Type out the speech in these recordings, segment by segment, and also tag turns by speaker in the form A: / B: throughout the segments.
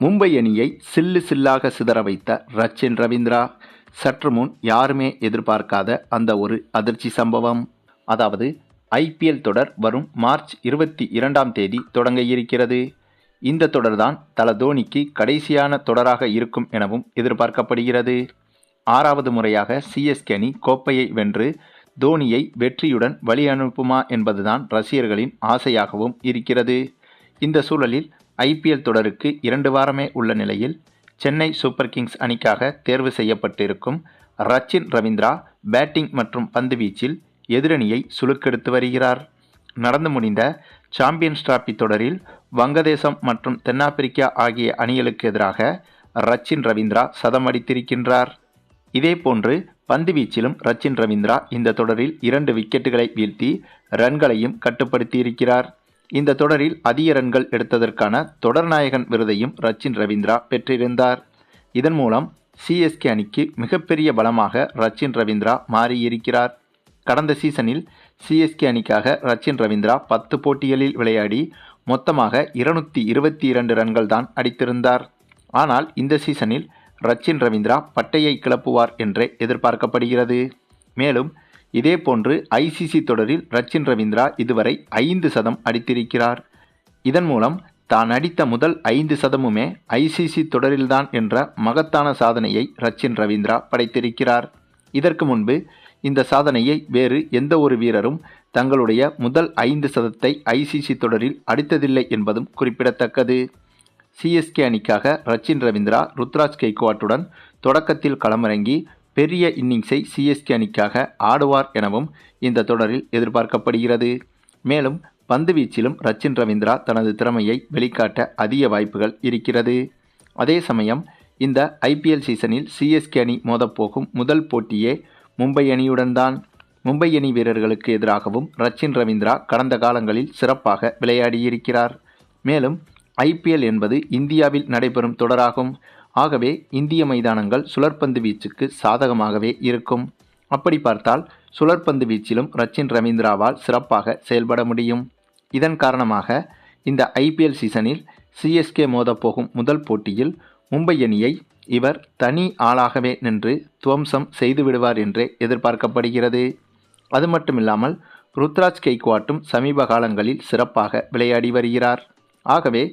A: மும்பை அணியை சில்லு சில்லாக சிதற வைத்த ரச்சின் ரவீந்திரா சற்று முன் யாருமே எதிர்பார்க்காத அந்த ஒரு அதிர்ச்சி சம்பவம். அதாவது ஐபிஎல் தொடர் வரும் மார்ச் இருபத்தி இரண்டாம் தேதி தொடங்க இருக்கிறது. இந்த தொடர்தான் தல தோனிக்கு கடைசியான தொடராக இருக்கும் எனவும் எதிர்பார்க்கப்படுகிறது. ஆறாவது முறையாக சிஎஸ்கே அணி கோப்பையை வென்று தோனியை வெற்றியுடன் வழி அனுப்புமா என்பதுதான் ரசிகர்களின் ஆசையாகவும் இருக்கிறது. இந்த சூழலில் ஐபிஎல் தொடருக்கு இரண்டு வாரமே உள்ள நிலையில் சென்னை சூப்பர் கிங்ஸ் அணிக்காக தேர்வு செய்யப்பட்டிருக்கும் ரச்சின் ரவீந்திரா பேட்டிங் மற்றும் பந்து வீச்சில் எதிரணியை சுழுக்கெடுத்து வருகிறார். நடந்து முடிந்த சாம்பியன்ஸ் டிராபி தொடரில் வங்கதேசம் மற்றும் தென்னாப்பிரிக்கா ஆகிய அணிகளுக்கு எதிராக ரச்சின் ரவீந்திரா சதம் அடித்திருக்கின்றார். இதேபோன்று பந்துவீச்சிலும் ரச்சின் ரவீந்திரா இந்த தொடரில் இரண்டு விக்கெட்டுகளை வீழ்த்தி ரன்களையும் கட்டுப்படுத்தியிருக்கிறார். இந்த தொடரில் அதிக ரன்கள் எடுத்ததற்கான தொடர்நாயகன் விருதையும் ரச்சின் ரவீந்திரா பெற்றிருந்தார். இதன் மூலம் சிஎஸ்கே அணிக்கு மிகப்பெரிய பலமாக ரச்சின் ரவீந்திரா மாறியிருக்கிறார். கடந்த சீசனில் சிஎஸ்கே அணிக்காக ரச்சின் ரவீந்திரா பத்து போட்டிகளில் விளையாடி மொத்தமாக இருநூற்றி இருபத்தி இரண்டு ரன்கள் தான் அடித்திருந்தார். ஆனால் இந்த சீசனில் ரச்சின் ரவீந்திரா பட்டையை கிளப்புவார் என்றே எதிர்பார்க்கப்படுகிறது. மேலும் இதேபோன்று ஐசிசி தொடரில் ரச்சின் ரவீந்திரா இதுவரை ஐந்து சதம் அடித்திருக்கிறார். இதன் மூலம் தான் அடித்த முதல் ஐந்து சதமுமே ஐசிசி தொடரில்தான் என்ற மகத்தான சாதனையை ரச்சின் ரவீந்திரா படைத்திருக்கிறார். இதற்கு முன்பு இந்த சாதனையை வேறு எந்த ஒரு வீரரும் தங்களுடைய முதல் ஐந்து சதத்தை ஐசிசி தொடரில் அடித்ததில்லை என்பதும் குறிப்பிடத்தக்கது. சிஎஸ்கே அணிக்காக ரச்சின் ரவீந்திரா ருத்ராஜ் கெய்க்வாட்டுடன் தொடக்கத்தில் களமிறங்கி பெரிய இன்னிங்ஸை சிஎஸ்கே அணிக்காக ஆடுவார் எனவும் இந்த தொடரில் எதிர்பார்க்கப்படுகிறது. மேலும் பந்துவீச்சிலும் ரச்சின் ரவீந்திரா தனது திறமையை வெளிக்காட்ட அதிக வாய்ப்புகள் இருக்கிறது. அதே சமயம் இந்த ஐபிஎல் சீசனில் சிஎஸ்கே அணி மோதப்போகும் முதல் போட்டியே மும்பை அணியுடன் தான் மும்பை அணி வீரர்களுக்கு எதிராகவும் ரச்சின் ரவீந்திரா கடந்த காலங்களில் சிறப்பாக விளையாடியிருக்கிறார். மேலும் ஐபிஎல் என்பது இந்தியாவில் நடைபெறும் தொடராகும். ஆகவே இந்திய மைதானங்கள் சுழற்பந்து வீச்சுக்கு சாதகமாகவே இருக்கும். அப்படி பார்த்தால் சுழற்பந்து வீச்சிலும் ரச்சின் ரவீந்திராவால் சிறப்பாக செயல்பட முடியும். இதன் காரணமாக இந்த ஐபிஎல் சீசனில் சிஎஸ்கே மோதப்போகும் முதல் போட்டியில் மும்பை அணியை இவர் தனி ஆளாகவே நின்று துவம்சம் செய்து விடுவார் என்றே எதிர்பார்க்கப்படுகிறது. அது மட்டுமில்லாமல் ருத்ராஜ் கெய்க்வாட்டும் சமீப காலங்களில் சிறப்பாக விளையாடி வருகிறார். ஆகவே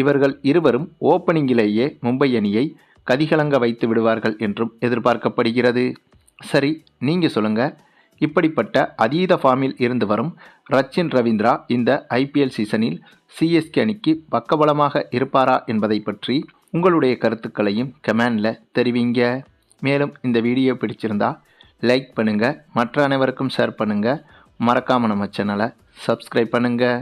A: இவர்கள் இருவரும் ஓப்பனிங்கிலேயே மும்பை அணியை கதிகலங்க வைத்து விடுவார்கள் என்றும் எதிர்பார்க்கப்படுகிறது. சரி நீங்கள் சொல்லுங்கள் இப்படிப்பட்ட அதீத ஃபார்மில் இருந்து வரும் ரச்சின் ரவீந்திரா இந்த ஐபிஎல் சீசனில் சிஎஸ்கே அணிக்கு பக்கபலமாக இருப்பாரா என்பதை பற்றி உங்களுடைய கருத்துக்களையும் கமெண்டில் தெரிவிங்க. மேலும் இந்த வீடியோ பிடிச்சிருந்தா லைக் பண்ணுங்கள் மற்ற அனைவருக்கும் ஷேர் பண்ணுங்கள் மறக்காமல் நம்ம சேனலை சப்ஸ்கிரைப் பண்ணுங்கள்